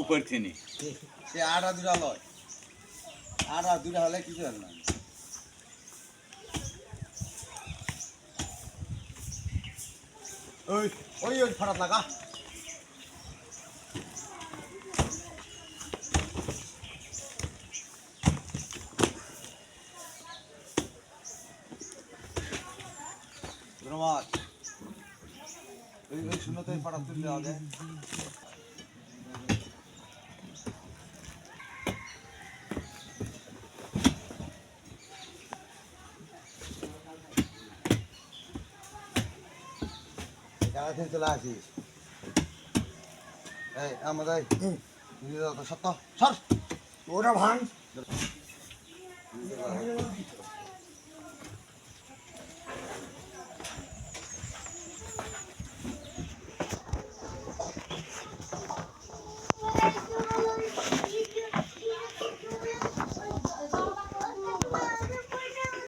উপর থেকে। সে আড়া দুটা লয়। আড়া দুটা হলে কিছু হবে না। ওই ওই ওই ফরাত লাগা। ধন্যবাদ। ওই ওই, শূন্যতে ফরাত তুললে হবে। খেলা থেকে চলে আসিস। এই আমাদের সত্য সর। ওরা ভাঙ।